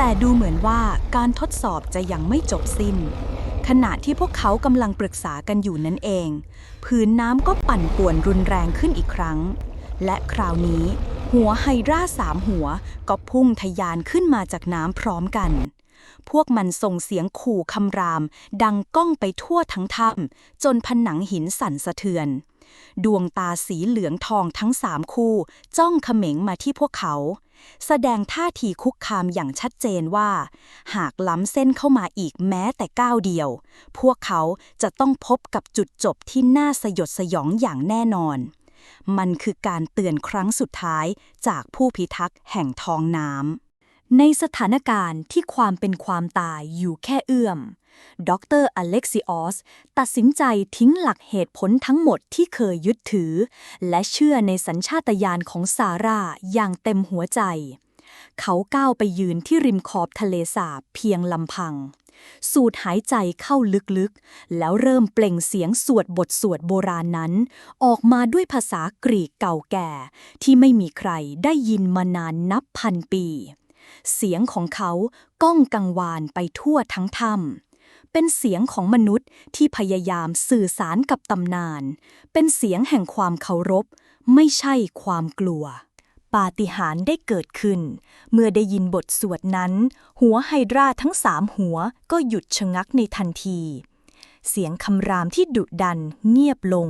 แต่ดูเหมือนว่าการทดสอบจะยังไม่จบสิ้น ขณะที่พวกเขากำลังปรึกษากันอยู่นั่นเอง พื้นน้ำก็ปั่นป่วนรุนแรงขึ้นอีกครั้ง และคราวนี้ หัวไฮดราสามหัวก็พุ่งทะยานขึ้นมาจากน้ำพร้อมกัน พวกมันส่งเสียงขู่คำราม ดังก้องไปทั่วทั้งถ้ำจนผนังหินสั่นสะเทือน ดวงตาสีเหลืองทองทั้งสามคู่ จ้องเขม็งมาที่พวกเขา แสดงท่าทีคุกคามอย่างชัดเจนว่า หากล้ำเส้นเข้ามาอีกแม้แต่ก้าวเดียว พวกเขาจะต้องพบกับจุดจบที่น่าสยดสยองอย่างแน่นอนมันคือการเตือนครั้งสุดท้ายจากผู้พิทักษ์แห่งทองน้ำ ในสถานการณ์ที่ความเป็นความตายอยู่แค่เอื้อม ดรอเล็กซิออสตัดสินใจทิ้งหลักเหตุผลทั้งหมดที่เคยยึดถือ และเชื่อในสัญชาตญาณของซาร่าอย่างเต็มหัวใจ เขาก้าวไปยืนที่ริมขอบทะเลสาบเพียงลำพัง สูดหายใจเข้าลึกๆ แล้วเริ่มเปล่งเสียงสวดบทสวดโบราณนั้น ออกมาด้วยภาษากรีกเก่าแก่ ที่ไม่มีใครได้ยินมานานนับพันปี เสียงของเขาก้องกังวานไปทั่วทั้งถ้ำเป็นเสียงของมนุษย์ที่พยายามสื่อสารกับตำนาน เป็นเสียงแห่งความเคารพ ไม่ใช่ความกลัว ปาฏิหาริย์ได้เกิดขึ้น เมื่อได้ยินบทสวดนั้น หัวไฮดราทั้งสามหัวก็หยุดชะงักในทันทีเสียงคำรามที่ดุดันเงียบลง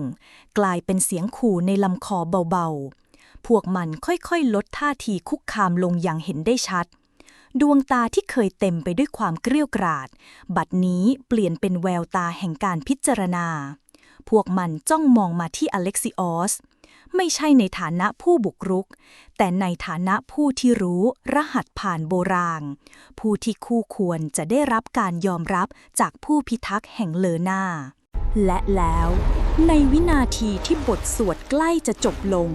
กลายเป็นเสียงขู่ในลำคอเบาๆ พวกมันค่อยๆ ลดท่าทีคุกคามลงอย่างเห็นได้ชัด ดวงตาที่เคยเต็มไปด้วยความเกรี้ยวกราด บัดนี้เปลี่ยนเป็นแววตาแห่งการพิจารณา พวกมันจ้องมองมาที่อเล็กซิออส ไม่ใช่ในฐานะผู้บุกรุก แต่ในฐานะผู้ที่รู้รหัสผ่านโบราณ ผู้ที่คู่ควรจะได้รับการยอมรับจากผู้พิทักษ์แห่งเลอนาและแล้ว ในวินาทีที่บทสวดใกล้จะจบลง